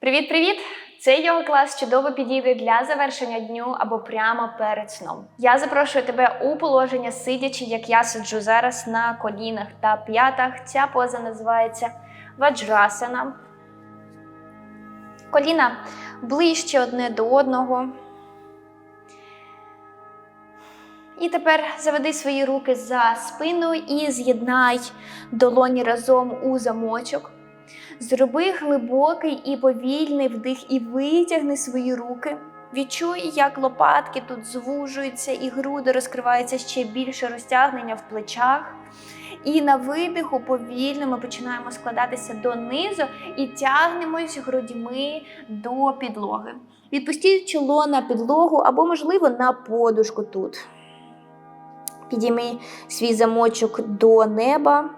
Привіт-привіт! Цей йога клас чудово підійде для завершення дню або прямо перед сном. Я запрошую тебе у положення сидячи, як я сиджу зараз на колінах та п'ятах. Ця поза називається ваджрасана. Коліна ближче одне до одного. І тепер заведи свої руки за спину і з'єднай долоні разом у замочок. Зроби глибокий і повільний вдих і витягни свої руки. Відчуй, як лопатки тут звужуються і груди розкриваються ще більше розтягнення в плечах. І на видиху повільно ми починаємо складатися донизу і тягнемось грудьми до підлоги. Відпустіть чоло на підлогу або, можливо, на подушку тут. Підійми свій замочок до неба.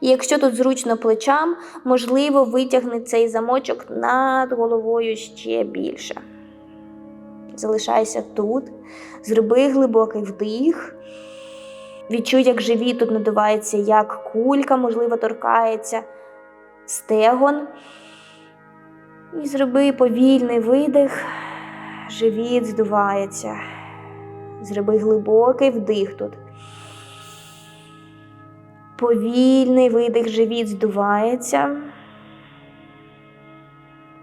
І якщо тут зручно плечам, можливо, витягни цей замочок над головою ще більше. Залишайся тут, зроби глибокий вдих. Відчуй, як живіт тут надувається, як кулька, можливо, торкається стегон. І зроби повільний видих, живіт здувається. Зроби глибокий вдих тут. Повільний видих, живіт здувається.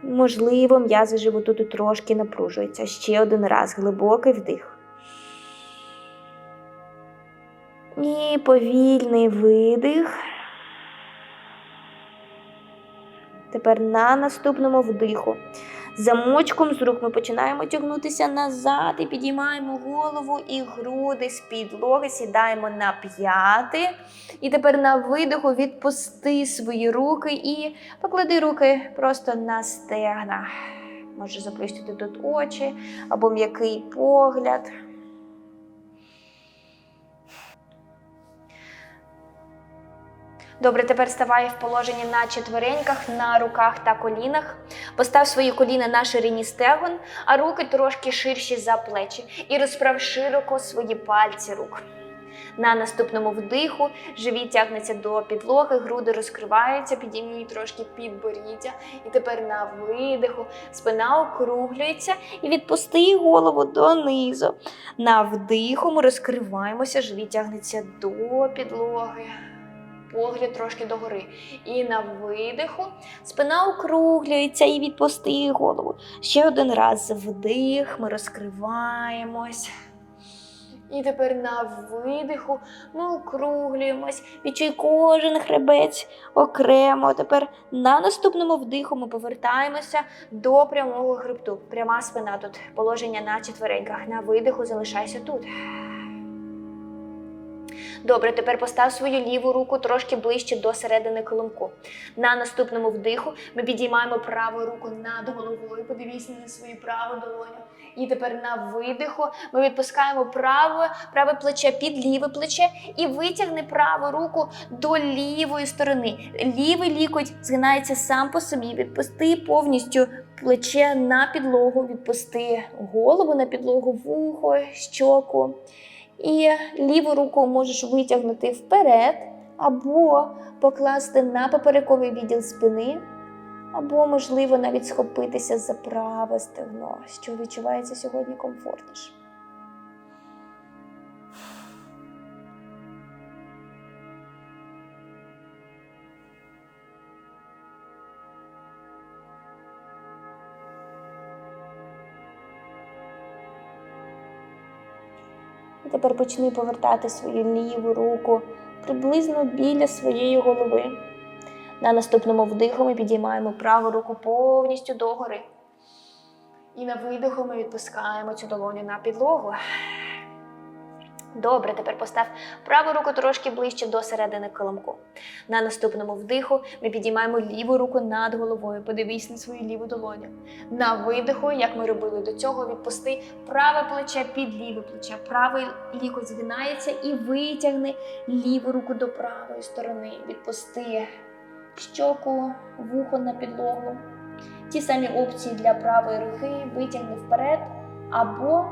Можливо, м'язи животу тут трошки напружуються. Ще один раз глибокий вдих. І повільний видих. Тепер на наступному вдиху. Замочком з рук ми починаємо тягнутися назад і підіймаємо голову і груди з підлоги, сідаємо на п'яти. І тепер на видиху відпусти свої руки і поклади руки просто на стегна. Може заплющити тут очі або м'який погляд. Добре, тепер ставай в положенні на четвереньках, на руках та колінах. Постав свої коліна на ширині стегон, а руки трошки ширші за плечі. І розправ широко свої пальці рук. На наступному вдиху живіт тягнеться до підлоги, груди розкриваються, підійміть трошки підборіддя. І тепер на видиху спина округлюється і відпусти голову донизу. На вдиху ми розкриваємося, живіт тягнеться до підлоги погляд трошки догори. І на видиху спина округлюється і відпусти голову. Ще один раз вдих, ми розкриваємось. І тепер на видиху ми округлюємось. Відчуй кожен хребець окремо. Тепер на наступному вдиху ми повертаємося до прямого хребту. Пряма спина тут. Положення на четвереньках. На видиху залишайся тут. Добре, тепер постав свою ліву руку трошки ближче до середини колонку. На наступному вдиху ми підіймаємо праву руку над головою. Подивіться на свою праву долоню. І тепер на видиху ми відпускаємо праве, праве плече під ліве плече і витягни праву руку до лівої сторони. Лівий лікоть згинається сам по собі. Відпусти повністю плече на підлогу, відпусти голову на підлогу, вухо, щоку. І ліву руку можеш витягнути вперед, або покласти на поперековий відділ спини, або, можливо, навіть схопитися за праве стегно, що відчувається сьогодні комфортніше. І тепер почни повертати свою ліву руку приблизно біля своєї голови. На наступному вдиху ми підіймаємо праву руку повністю догори. І на видиху ми відпускаємо цю долоню на підлогу. Добре, тепер постав праву руку трошки ближче до середини коломку. На наступному вдиху ми підіймаємо ліву руку над головою. Подивись на свою ліву долоню. На видиху, як ми робили до цього, відпусти праве плече під ліве плече. Правий лікоть згинається і витягни ліву руку до правої сторони. Відпусти щоку, вухо на підлогу. Ті самі опції для правої руки витягни вперед або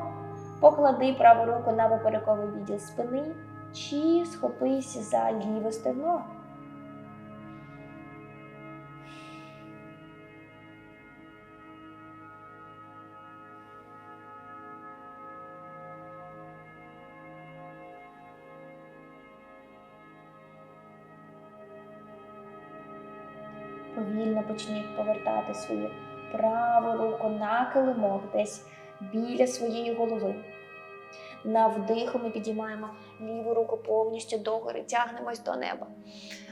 Поклади праву руку на поперековий відділ спини чи схопись за ліве стегно. Повільно почніть повертати свою праву руку на килимок десь біля своєї голови. На вдиху ми підіймаємо ліву руку повністю догори, тягнемось до неба.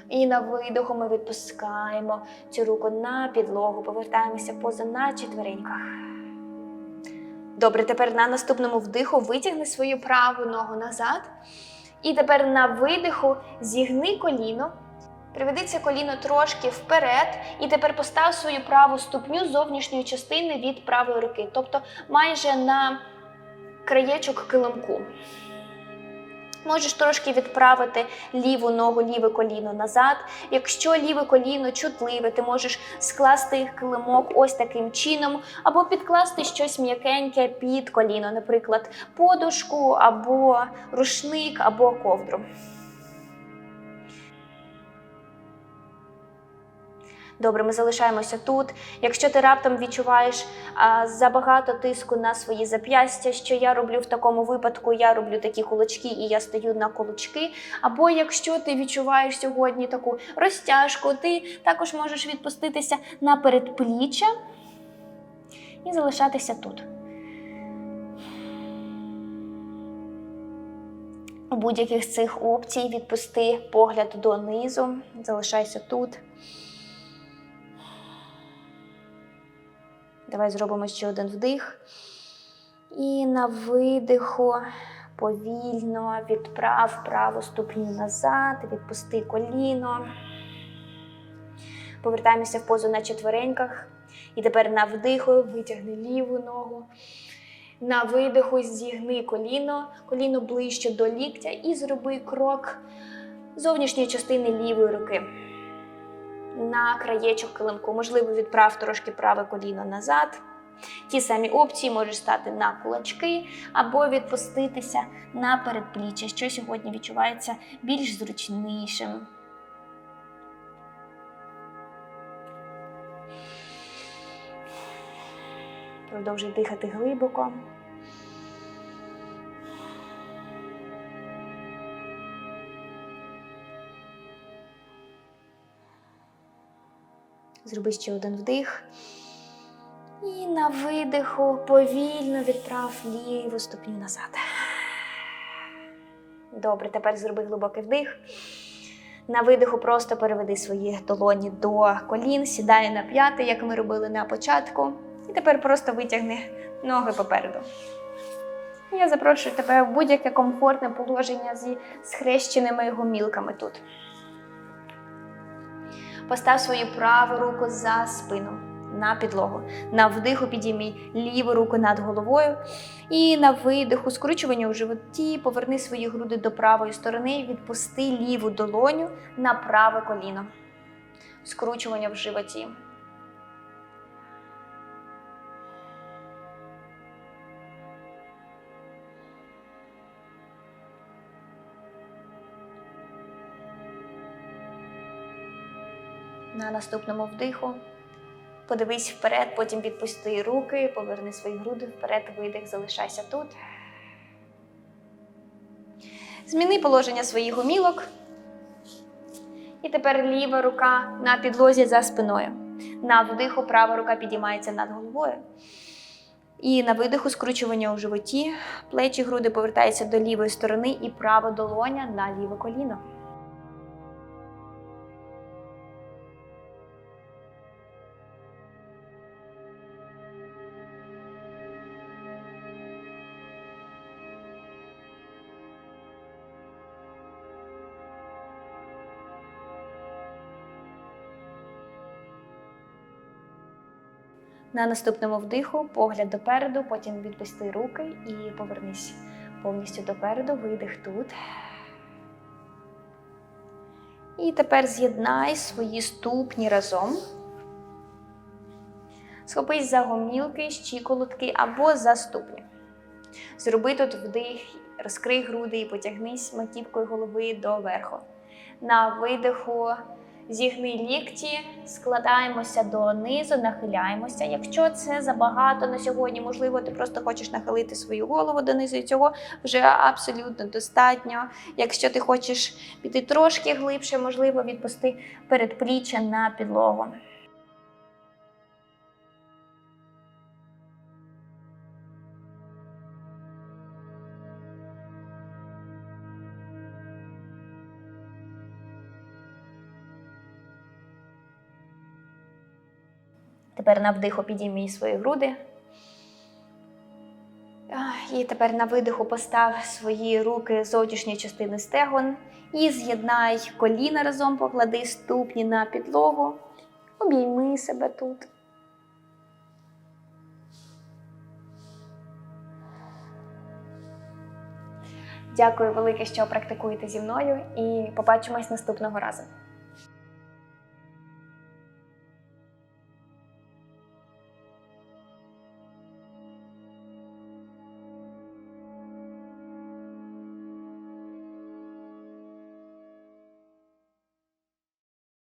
І на видиху ми відпускаємо цю руку на підлогу, повертаємося поза на четвереньках. Добре, тепер на наступному вдиху витягни свою праву ногу назад. І тепер на видиху зігни коліно. Приведи це коліно трошки вперед, і тепер постав свою праву ступню зовнішньої частини від правої руки, тобто майже на краєчок килимку. Можеш трошки відправити ліву ногу, ліве коліно назад. Якщо ліве коліно чутливе, ти можеш скласти килимок ось таким чином, або підкласти щось м'якеньке під коліно, наприклад, подушку, або рушник, або ковдру. Добре, ми залишаємося тут. Якщо ти раптом відчуваєш а, забагато тиску на свої зап'ястя, що я роблю в такому випадку, я роблю такі кулачки і я стаю на кулачки. Або якщо ти відчуваєш сьогодні таку розтяжку, ти також можеш відпуститися на передпліччя і залишатися тут. У будь-яких з цих опцій відпусти погляд донизу, залишайся тут. Давай зробимо ще один вдих. І на видиху повільно відправ праву ступню назад, відпусти коліно. Повертаємося в позу на четвереньках. І тепер на вдиху витягни ліву ногу. На видиху зігни коліно, коліно ближче до ліктя і зроби крок зовнішньої частини лівої руки на краєчок килимку. Можливо, відправ трошки праве коліно назад. Ті самі опції можеш стати на кулачки або відпуститися на передпліччя, що сьогодні відчувається більш зручнішим. Продовжуй дихати глибоко. Зроби ще один вдих. І на видиху повільно відправ ліву ступню назад. Добре, тепер зроби глибокий вдих. На видиху просто переведи свої долоні до колін, сідай на п'яти, як ми робили на початку. І тепер просто витягни ноги попереду. Я запрошую тебе в будь-яке комфортне положення зі схрещеними гомілками тут. Постав свою праву руку за спину на підлогу. На вдиху підіймій ліву руку над головою. І на видиху, скручування у животі, поверни свої груди до правої сторони, відпусти ліву долоню на праве коліно. Скручування в животі. На наступному вдиху подивись вперед, потім відпусти руки, поверни свої груди вперед, видих, залишайся тут. Зміни положення своїх гомілок. І тепер ліва рука на підлозі за спиною. На вдиху права рука підіймається над головою. І на видиху скручування у животі, плечі груди повертаються до лівої сторони і права долоня на ліве коліно. На наступному вдиху погляд допереду, потім відпусти руки і повернись повністю допереду, видих тут. І тепер з'єднай свої ступні разом. Схопись за гомілки, щиколотки або за ступні. Зроби тут вдих, розкрий груди і потягнись маківкою голови до верху. На видиху Зігни лікті, складаємося донизу, нахиляємося. Якщо це забагато на сьогодні, можливо, ти просто хочеш нахилити свою голову донизу, і цього вже абсолютно достатньо. Якщо ти хочеш піти трошки глибше, можливо, відпусти передпліччя на підлогу. Тепер на вдиху підіймій свої груди. І тепер на видиху постав свої руки зовнішньої частини стегон і з'єднай коліна разом, поклади ступні на підлогу, обійми себе тут. Дякую велике, що практикуєте зі мною, і побачимось наступного разу.